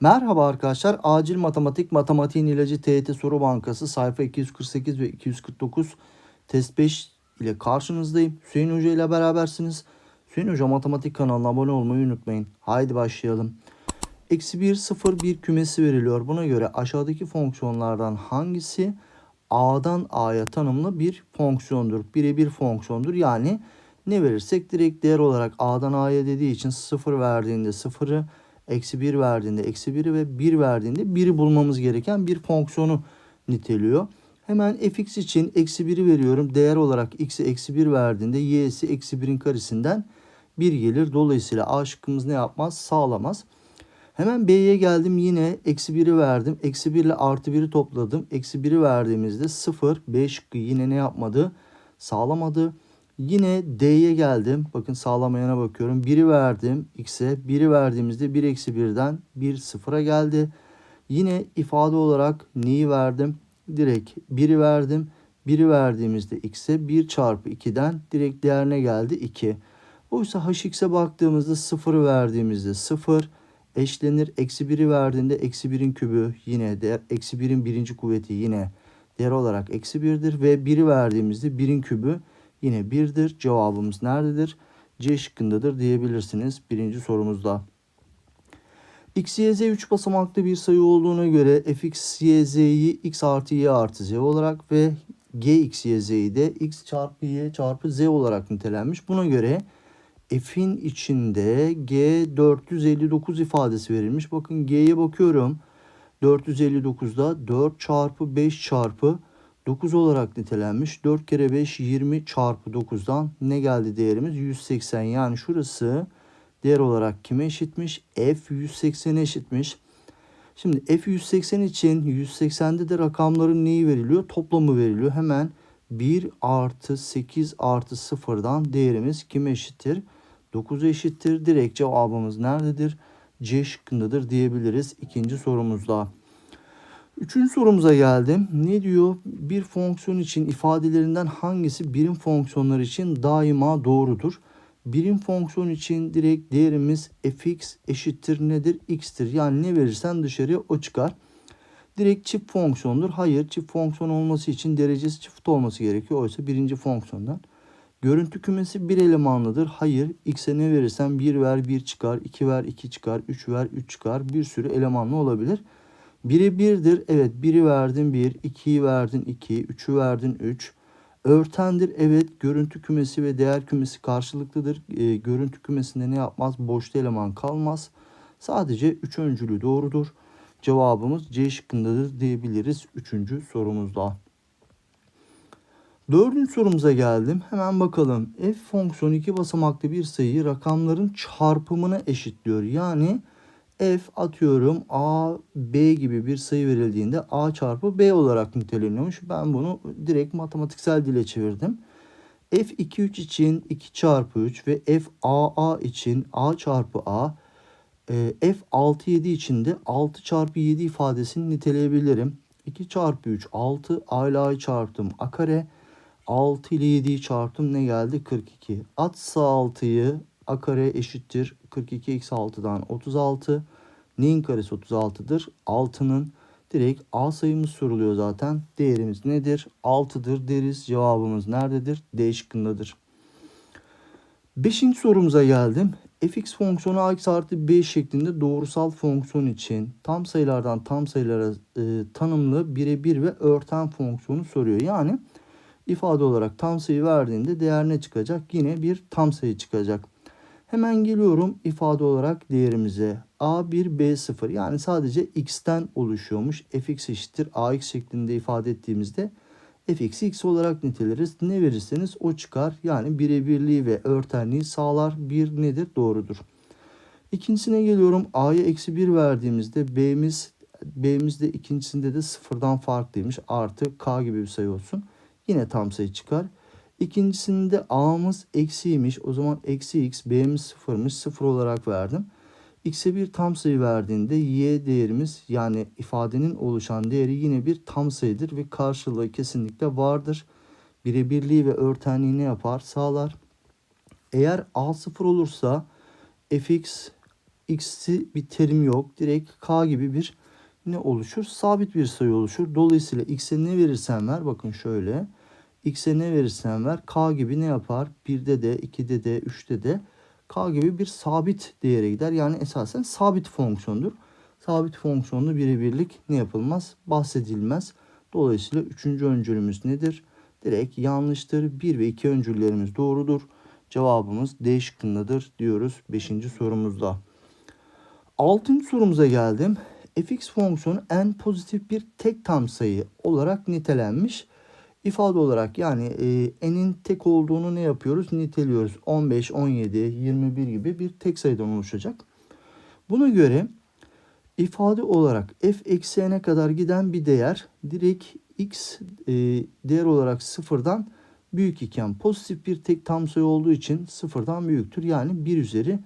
Merhaba arkadaşlar. Acil Matematik Matematiğin İlacı TET Soru Bankası sayfa 248 ve 249 test 5 ile karşınızdayım. Hüseyin Hoca ile berabersiniz. Hüseyin Hoca Matematik kanalına abone olmayı unutmayın. Haydi başlayalım. Eksi 1, 0, 1 kümesi veriliyor. Buna göre aşağıdaki fonksiyonlardan hangisi A'dan A'ya tanımlı bir fonksiyondur? Birebir fonksiyondur. Yani ne verirsek direkt değer olarak A'dan A'ya dediği için 0 verdiğinde 0'ı eksi 1 verdiğinde eksi 1'i ve 1 verdiğinde 1'i bulmamız gereken bir fonksiyonu niteliyor. Hemen fx için eksi 1'i veriyorum. Değer olarak x'e eksi 1 verdiğinde y'si eksi 1'in karesinden 1 gelir. Dolayısıyla a şıkkımız ne yapmaz? Sağlamaz. Hemen b'ye geldim yine eksi 1'i verdim. Eksi 1 ile artı 1'i topladım. Eksi 1'i verdiğimizde 0. B şıkkı yine ne yapmadı? Sağlamadı. Yine D'ye geldim. Bakın sağlamayana bakıyorum. 1'i verdim X'e. 1'i verdiğimizde 1 eksi 1'den 1 sıfıra geldi. Yine ifade olarak neyi verdim? Direkt 1'i verdim. 1'i verdiğimizde X'e 1 çarpı 2'den direkt değerine geldi 2. Oysa HX'e baktığımızda 0'ı verdiğimizde 0 eşlenir. Eksi 1'i verdiğinde eksi 1'in kübü yine değer. Eksi 1'in birinci kuvveti yine değer olarak eksi 1'dir. Ve 1'i verdiğimizde 1'in kübü yine 1'dir. Cevabımız nerededir? C şıkkındadır diyebilirsiniz birinci sorumuzda. X, Y, Z 3 basamaklı bir sayı olduğuna göre fx, y, z'yi x artı y artı z olarak ve gx, y, z'yi de x çarpı y çarpı z olarak nitelenmiş. Buna göre f'in içinde g 459 ifadesi verilmiş. Bakın g'ye bakıyorum. 459'da 4 çarpı 5 çarpı 9 olarak nitelenmiş. 4 kere 5 20 çarpı 9'dan ne geldi değerimiz? 180 yani şurası değer olarak kime eşitmiş? F 180'e eşitmiş. Şimdi F 180 için 180'de de rakamların neyi veriliyor? Toplamı veriliyor. Hemen 1 artı 8 artı 0'dan değerimiz kime eşittir? 9 eşittir. Direkt cevabımız nerededir? C şıkkındadır diyebiliriz ikinci sorumuzda. Üçüncü sorumuza geldim. Ne diyor? Bir fonksiyon için ifadelerinden hangisi birim fonksiyonlar için daima doğrudur? Birim fonksiyon için direkt değerimiz fx eşittir nedir? x'tir. Yani ne verirsen dışarıya o çıkar. Direkt çift fonksiyondur. Hayır çift fonksiyon olması için derecesi çift olması gerekiyor. Oysa birinci fonksiyondan. Görüntü kümesi bir elemanlıdır. Hayır x'e ne verirsen 1 ver 1 çıkar, 2 ver 2 çıkar, 3 ver 3 çıkar. Bir sürü elemanlı olabilir. Biri birdir. Evet biri verdin 1, 2'yi verdin 2, 3'ü verdin 3. Örtendir. Evet görüntü kümesi ve değer kümesi karşılıklıdır. E, görüntü kümesinde ne yapmaz? Boşta eleman kalmaz. Sadece 3 öncülü doğrudur. Cevabımız C şıkkındadır diyebiliriz 3. sorumuzda. Dördüncü sorumuza geldim. Hemen bakalım. F fonksiyonu iki basamaklı bir sayıyı rakamların çarpımına eşitliyor. Yani f atıyorum a b gibi bir sayı verildiğinde a çarpı b olarak niteleniyormuş. Ben bunu direkt matematiksel dile çevirdim. f 2 3 için 2 çarpı 3 ve f a a için a çarpı a e, f 6 7 için de 6 çarpı 7 ifadesini niteleyebilirim. 2 çarpı 3 6 a ile a'yı çarptım a kare 6 ile 7'yi çarptım ne geldi 42. Atsa 6'yı a kare eşittir 42 eksi 6'dan 36. Neyin karesi 36'dır? 6'nın direkt a sayımız soruluyor zaten. Değerimiz nedir? 6'dır deriz. Cevabımız nerededir? D şıkkındadır. Beşinci sorumuza geldim. fx fonksiyonu ax artı b şeklinde doğrusal fonksiyon için tam sayılardan tam sayılara e, tanımlı birebir ve örten fonksiyonu soruyor. Yani ifade olarak tam sayı verdiğinde değer ne çıkacak? Yine bir tam sayı çıkacak. Hemen geliyorum ifade olarak değerimize. A1, B0 yani sadece x'ten oluşuyormuş. fx eşittir ax şeklinde ifade ettiğimizde fx'i x olarak niteleriz. Ne verirseniz o çıkar. Yani birebirliği ve örtenliği sağlar. Bir nedir? Doğrudur. İkincisine geliyorum. A'ya eksi 1 verdiğimizde B'miz B'mizde ikincisinde de sıfırdan farklıymış. Artı K gibi bir sayı olsun. Yine tam sayı çıkar. İkincisinde a'mız eksiymiş. O zaman eksi x, b'miz sıfırmış. Sıfır olarak verdim. x'e bir tam sayı verdiğinde y değerimiz yani ifadenin oluşan değeri yine bir tam sayıdır ve karşılığı kesinlikle vardır. Birebirliği ve örtenliği ne yapar? Sağlar. Eğer a sıfır olursa fx x'i bir terim yok. Direkt k gibi bir ne oluşur? Sabit bir sayı oluşur. Dolayısıyla x'e ne verirsen ver. Bakın şöyle. X'e ne verirsen ver. k gibi ne yapar? 1'de de, 2'de de, 3'te de k gibi bir sabit değere gider. Yani esasen sabit fonksiyondur. Sabit fonksiyonlu birebirlik ne yapılmaz? Bahsedilmez. Dolayısıyla üçüncü öncülümüz nedir? Direkt yanlıştır. 1 ve 2 öncüllerimiz doğrudur. Cevabımız D şıkkındadır diyoruz 5. sorumuzda. 6. sorumuza geldim. fx fonksiyonu en pozitif bir tek tam sayı olarak nitelenmiş. İfade olarak yani e, n'in tek olduğunu ne yapıyoruz? Niteliyoruz. 15, 17, 21 gibi bir tek sayıdan oluşacak. Buna göre ifade olarak f eksi n'e kadar giden bir değer direkt x e, değer olarak sıfırdan büyük iken pozitif bir tek tam sayı olduğu için sıfırdan büyüktür. Yani 1 üzeri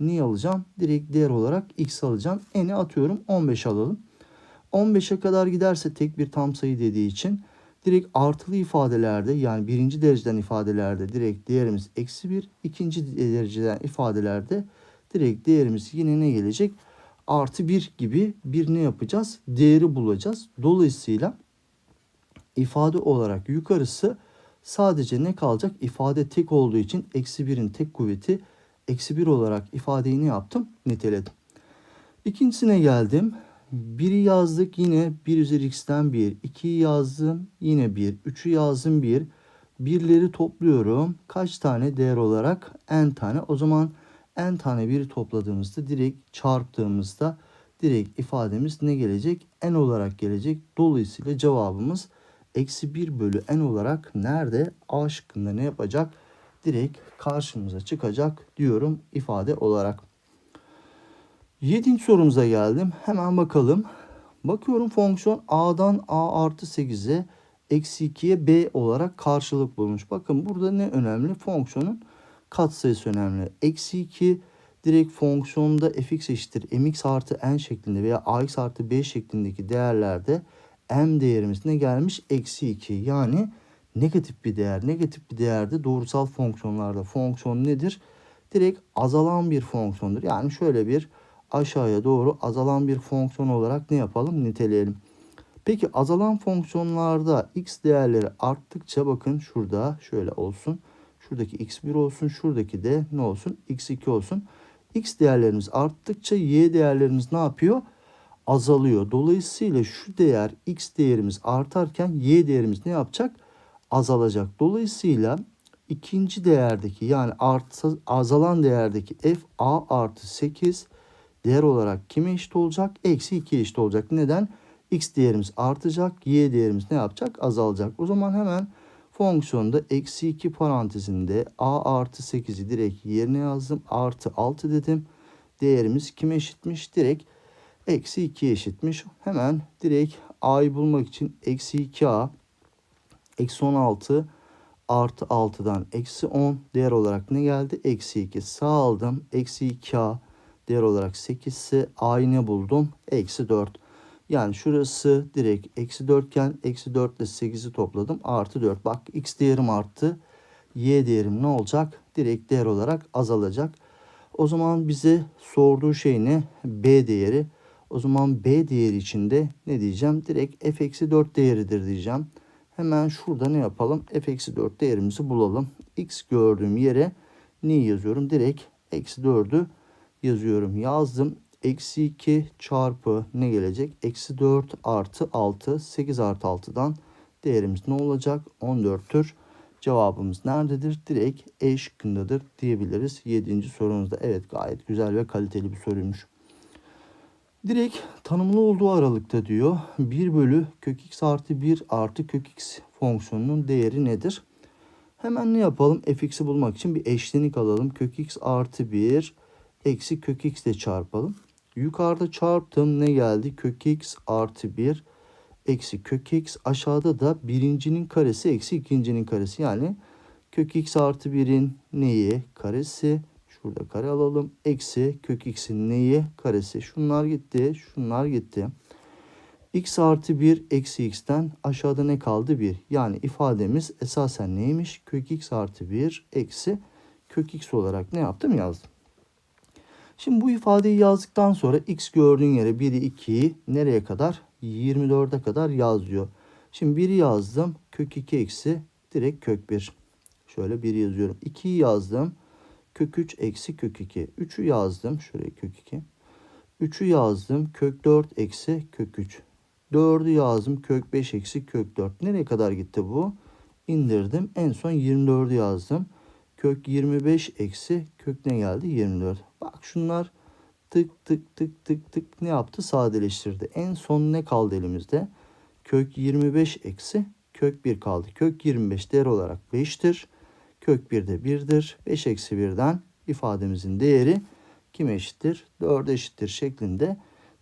niye alacağım? Direkt değer olarak x alacağım. N'i atıyorum 15 alalım. 15'e kadar giderse tek bir tam sayı dediği için direkt artılı ifadelerde yani birinci dereceden ifadelerde direkt değerimiz eksi 1. ikinci dereceden ifadelerde direkt değerimiz yine ne gelecek? Artı 1 gibi bir ne yapacağız? Değeri bulacağız. Dolayısıyla ifade olarak yukarısı sadece ne kalacak? İfade tek olduğu için eksi 1'in tek kuvveti eksi 1 olarak ifadeyi ne yaptım? Niteledim. İkincisine geldim. 1'i yazdık yine 1 üzeri x'ten 1. 2'yi yazdım yine 1. 3'ü yazdım 1. Birleri topluyorum. Kaç tane değer olarak? n tane. O zaman n tane biri topladığımızda direkt çarptığımızda direkt ifademiz ne gelecek? n olarak gelecek. Dolayısıyla cevabımız eksi 1 bölü n olarak nerede? A şıkkında ne yapacak? Direkt karşımıza çıkacak diyorum ifade olarak. Yedinci sorumuza geldim. Hemen bakalım. Bakıyorum fonksiyon a'dan a artı 8'e eksi 2'ye b olarak karşılık bulmuş. Bakın burada ne önemli? Fonksiyonun katsayısı önemli. Eksi 2 direkt fonksiyonda fx eşittir mx artı n şeklinde veya ax artı b şeklindeki değerlerde m değerimiz ne gelmiş? Eksi 2. Yani negatif bir değer. Negatif bir değerde doğrusal fonksiyonlarda fonksiyon nedir? Direkt azalan bir fonksiyondur. Yani şöyle bir aşağıya doğru azalan bir fonksiyon olarak ne yapalım? Niteleyelim. Peki azalan fonksiyonlarda x değerleri arttıkça bakın şurada şöyle olsun. Şuradaki x1 olsun. Şuradaki de ne olsun? x2 olsun. x değerlerimiz arttıkça y değerlerimiz ne yapıyor? Azalıyor. Dolayısıyla şu değer x değerimiz artarken y değerimiz ne yapacak? Azalacak. Dolayısıyla ikinci değerdeki yani artı, azalan değerdeki f a artı 8 değer olarak kime eşit olacak? Eksi 2 eşit olacak. Neden? X değerimiz artacak. Y değerimiz ne yapacak? Azalacak. O zaman hemen fonksiyonda eksi 2 parantezinde A artı 8'i direkt yerine yazdım. Artı 6 dedim. Değerimiz kime eşitmiş? Direkt eksi 2 eşitmiş. Hemen direkt A'yı bulmak için eksi 2A eksi 16 artı 6'dan eksi 10 değer olarak ne geldi? Eksi 2 sağ aldım. Eksi 2A değer olarak 8 ise a'yı buldum? Eksi 4. Yani şurası direkt eksi 4 iken eksi 4 ile 8'i topladım. Artı 4. Bak x değerim arttı. Y değerim ne olacak? Direkt değer olarak azalacak. O zaman bize sorduğu şey ne? B değeri. O zaman B değeri içinde ne diyeceğim? Direkt f eksi 4 değeridir diyeceğim. Hemen şurada ne yapalım? f eksi 4 değerimizi bulalım. x gördüğüm yere ne yazıyorum? Direkt eksi 4'ü yazıyorum. Yazdım. Eksi 2 çarpı ne gelecek? Eksi 4 artı 6. 8 artı 6'dan değerimiz ne olacak? 14'tür. Cevabımız nerededir? Direkt E şıkkındadır diyebiliriz. 7. sorumuzda. Evet gayet güzel ve kaliteli bir soruymuş. Direkt tanımlı olduğu aralıkta diyor. 1 bölü kök x artı 1 artı kök x fonksiyonunun değeri nedir? Hemen ne yapalım? fx'i bulmak için bir eşlenik alalım. Kök x artı 1 eksi kök x ile çarpalım. Yukarıda çarptım ne geldi? Kök x artı 1 eksi kök x. Aşağıda da birincinin karesi eksi ikincinin karesi. Yani kök x artı 1'in neyi? Karesi. Şurada kare alalım. Eksi kök x'in neyi? Karesi. Şunlar gitti. Şunlar gitti. x artı 1 eksi x'ten aşağıda ne kaldı? 1. Yani ifademiz esasen neymiş? Kök x artı 1 eksi kök x olarak ne yaptım? Yazdım. Şimdi bu ifadeyi yazdıktan sonra x gördüğün yere 1'i 2'yi nereye kadar? 24'e kadar yaz diyor. Şimdi 1'i yazdım. Kök 2 eksi direkt kök 1. Şöyle 1'i yazıyorum. 2'yi yazdım. Kök 3 eksi kök 2. 3'ü yazdım. Şuraya kök 2. 3'ü yazdım. Kök 4 eksi kök 3. 4'ü yazdım. Kök 5 eksi kök 4. Nereye kadar gitti bu? İndirdim. En son 24'ü yazdım. Kök 25 eksi kök ne geldi? 24. Bak şunlar tık tık tık tık tık ne yaptı? Sadeleştirdi. En son ne kaldı elimizde? Kök 25 eksi kök 1 kaldı. Kök 25 değer olarak 5'tir. Kök 1 de 1'dir. 5 eksi 1'den ifademizin değeri kime eşittir? 4'e eşittir şeklinde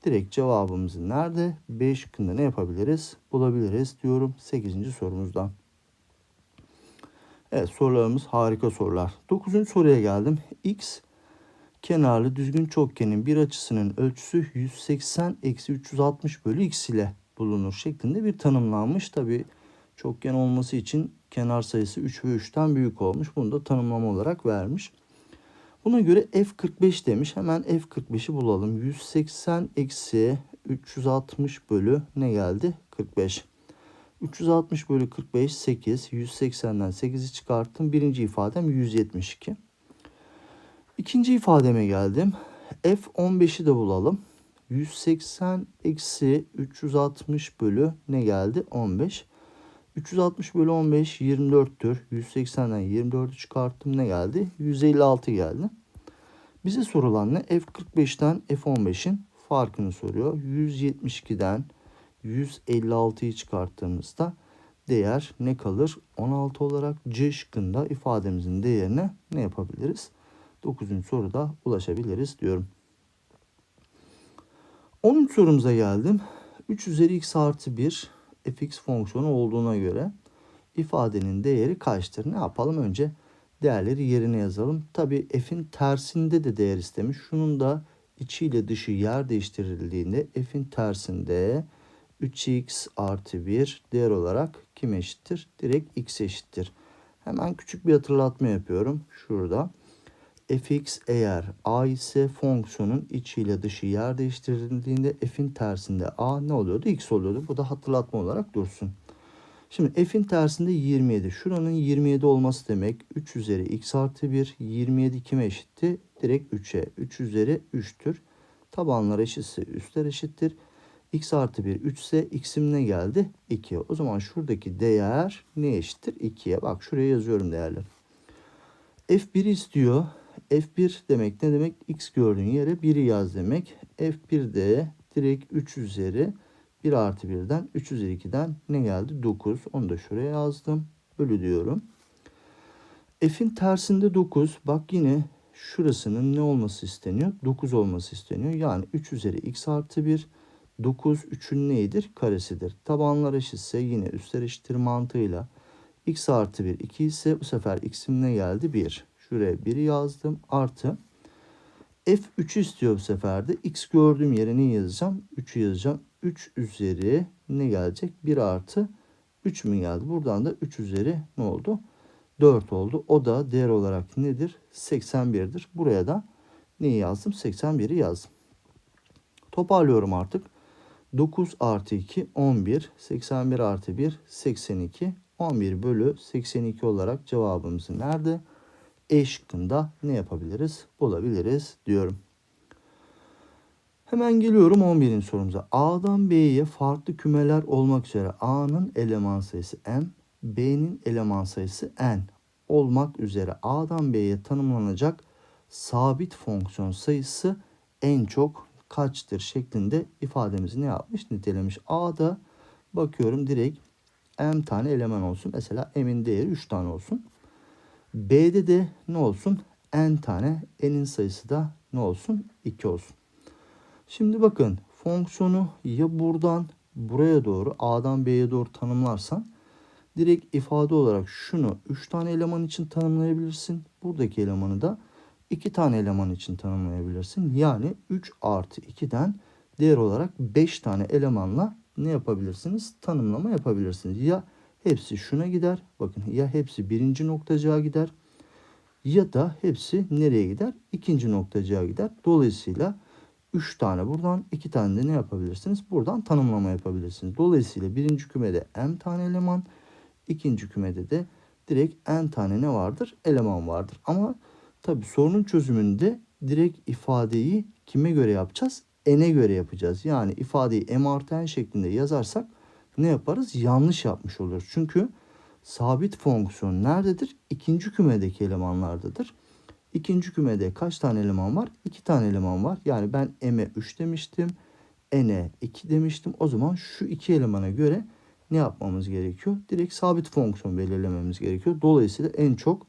direkt cevabımızın nerede? B şıkkında ne yapabiliriz? Bulabiliriz diyorum 8. sorumuzdan. Evet sorularımız harika sorular. 9. soruya geldim. X kenarlı düzgün çokgenin bir açısının ölçüsü 180 eksi 360 bölü x ile bulunur şeklinde bir tanımlanmış. Tabi çokgen olması için kenar sayısı 3 ve 3'ten büyük olmuş. Bunu da tanımlama olarak vermiş. Buna göre f45 demiş. Hemen f45'i bulalım. 180 eksi 360 bölü ne geldi? 45. 360 bölü 45 8. 180'den 8'i çıkarttım. Birinci ifadem 172. İkinci ifademe geldim. F15'i de bulalım. 180 eksi 360 bölü ne geldi? 15. 360 bölü 15 24'tür. 180'den 24'ü çıkarttım ne geldi? 156 geldi. Bize sorulan ne? F45'ten F15'in farkını soruyor. 172'den 156'yı çıkarttığımızda değer ne kalır? 16 olarak C şıkkında ifademizin değerine ne yapabiliriz? 9. soruda ulaşabiliriz diyorum. 10. sorumuza geldim. 3 üzeri x artı 1 fx fonksiyonu olduğuna göre ifadenin değeri kaçtır? Ne yapalım? Önce değerleri yerine yazalım. Tabi f'in tersinde de değer istemiş. Şunun da içi ile dışı yer değiştirildiğinde f'in tersinde 3x artı 1 değer olarak kim eşittir? Direkt x eşittir. Hemen küçük bir hatırlatma yapıyorum. Şurada fx eğer a ise fonksiyonun içi ile dışı yer değiştirildiğinde f'in tersinde a ne oluyordu? x oluyordu. Bu da hatırlatma olarak dursun. Şimdi f'in tersinde 27. Şuranın 27 olması demek 3 üzeri x artı 1. 27 kime eşitti? Direkt 3'e. 3 üzeri 3'tür. Tabanlar eşitse üstler eşittir. X artı 1 3 ise x'im ne geldi? 2. O zaman şuradaki değer ne eşittir? 2'ye. Bak şuraya yazıyorum değerleri. F1 istiyor. F1 demek ne demek? X gördüğün yere 1'i yaz demek. F1 de direkt 3 üzeri 1 artı 1'den 3 üzeri 2'den ne geldi? 9. Onu da şuraya yazdım. Bölü diyorum. F'in tersinde 9. Bak yine şurasının ne olması isteniyor? 9 olması isteniyor. Yani 3 üzeri x artı 1. 9 3'ün neydir? Karesidir. Tabanlar eşitse yine üstler eşittir mantığıyla. x artı 1 2 ise bu sefer x'im ne geldi? 1. Şuraya 1'i yazdım. Artı F3 istiyor bu sefer de. X gördüğüm yere ne yazacağım? 3'ü yazacağım. 3 üzeri ne gelecek? 1 artı 3 mü geldi? Buradan da 3 üzeri ne oldu? 4 oldu. O da değer olarak nedir? 81'dir. Buraya da neyi yazdım? 81'i yazdım. Toparlıyorum artık. 9 artı 2 11. 81 artı 1 82. 11 bölü 82 olarak cevabımızın nerede? E şıkkında ne yapabiliriz? Bulabiliriz diyorum. Hemen geliyorum 11'in sorumuza. A'dan B'ye farklı kümeler olmak üzere A'nın eleman sayısı M, B'nin eleman sayısı N olmak üzere A'dan B'ye tanımlanacak sabit fonksiyon sayısı en çok kaçtır şeklinde ifademizi ne yapmış? Nitelemiş. A'da bakıyorum direkt M tane eleman olsun. Mesela M'in değeri 3 tane olsun. B'de de ne olsun? N tane. N'in sayısı da ne olsun? 2 olsun. Şimdi bakın fonksiyonu ya buradan buraya doğru A'dan B'ye doğru tanımlarsan direkt ifade olarak şunu 3 tane eleman için tanımlayabilirsin. Buradaki elemanı da 2 tane eleman için tanımlayabilirsin. Yani 3 artı 2'den değer olarak 5 tane elemanla ne yapabilirsiniz? Tanımlama yapabilirsiniz. Ya hepsi şuna gider. Bakın ya hepsi birinci noktacığa gider ya da hepsi nereye gider? İkinci noktacığa gider. Dolayısıyla 3 tane buradan 2 tane de ne yapabilirsiniz? Buradan tanımlama yapabilirsiniz. Dolayısıyla birinci kümede m tane eleman, ikinci kümede de direkt n tane ne vardır? Eleman vardır. Ama tabi sorunun çözümünde direkt ifadeyi kime göre yapacağız? n'e göre yapacağız. Yani ifadeyi m artı n şeklinde yazarsak ne yaparız? Yanlış yapmış oluruz. Çünkü sabit fonksiyon nerededir? İkinci kümedeki elemanlardadır. İkinci kümede kaç tane eleman var? 2 tane eleman var. Yani ben m'e 3 demiştim. n'e 2 demiştim. O zaman şu iki elemana göre ne yapmamız gerekiyor? Direkt sabit fonksiyon belirlememiz gerekiyor. Dolayısıyla en çok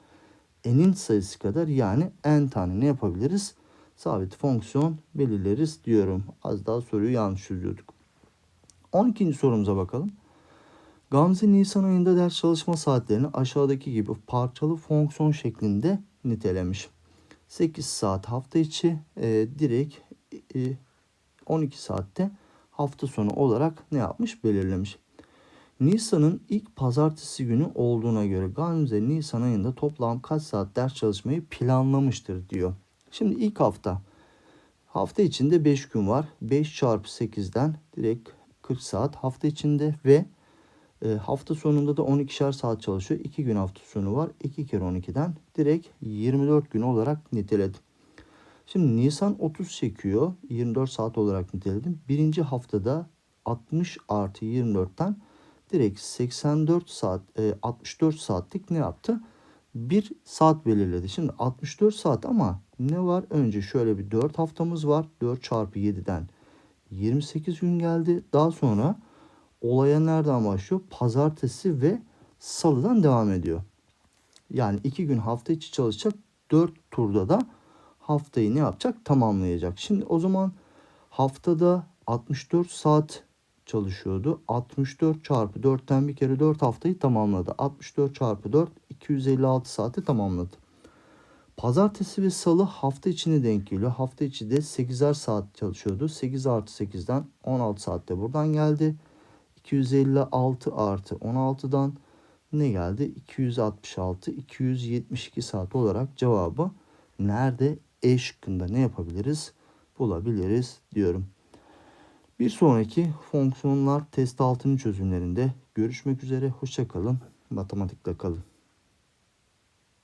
n'in sayısı kadar yani n tane ne yapabiliriz? Sabit fonksiyon belirleriz diyorum. Az daha soruyu yanlış çözüyorduk. 12. sorumuza bakalım. Gamze Nisan ayında ders çalışma saatlerini aşağıdaki gibi parçalı fonksiyon şeklinde nitelemiş. 8 saat hafta içi e, direkt e, 12 saatte hafta sonu olarak ne yapmış belirlemiş. Nisan'ın ilk pazartesi günü olduğuna göre Gamze Nisan ayında toplam kaç saat ders çalışmayı planlamıştır diyor. Şimdi ilk hafta. Hafta içinde 5 gün var. 5 çarpı 8'den direkt 40 saat hafta içinde ve e, hafta sonunda da 12'şer saat çalışıyor. 2 gün hafta sonu var. 2 kere 12'den direkt 24 gün olarak niteledim. Şimdi Nisan 30 çekiyor. 24 saat olarak niteledim. Birinci haftada 60 artı 24'ten direkt 84 saat, e, 64 saatlik ne yaptı? Bir saat belirledi. Şimdi 64 saat ama ne var? Önce şöyle bir 4 haftamız var. 4 çarpı 7'den 28 gün geldi. Daha sonra olaya nereden başlıyor? Pazartesi ve salıdan devam ediyor. Yani iki gün hafta içi çalışacak. 4 turda da haftayı ne yapacak? Tamamlayacak. Şimdi o zaman haftada 64 saat çalışıyordu. 64 çarpı 4'ten bir kere 4 haftayı tamamladı. 64 çarpı 4 256 saati tamamladı. Pazartesi ve salı hafta içine denk geliyor. Hafta içi de 8'er saat çalışıyordu. 8 artı 8'den 16 saatte buradan geldi. 256 artı 16'dan ne geldi? 266, 272 saat olarak cevabı nerede? E şıkkında ne yapabiliriz? Bulabiliriz diyorum. Bir sonraki fonksiyonlar test altının çözümlerinde görüşmek üzere. Hoşçakalın. Matematikle kalın.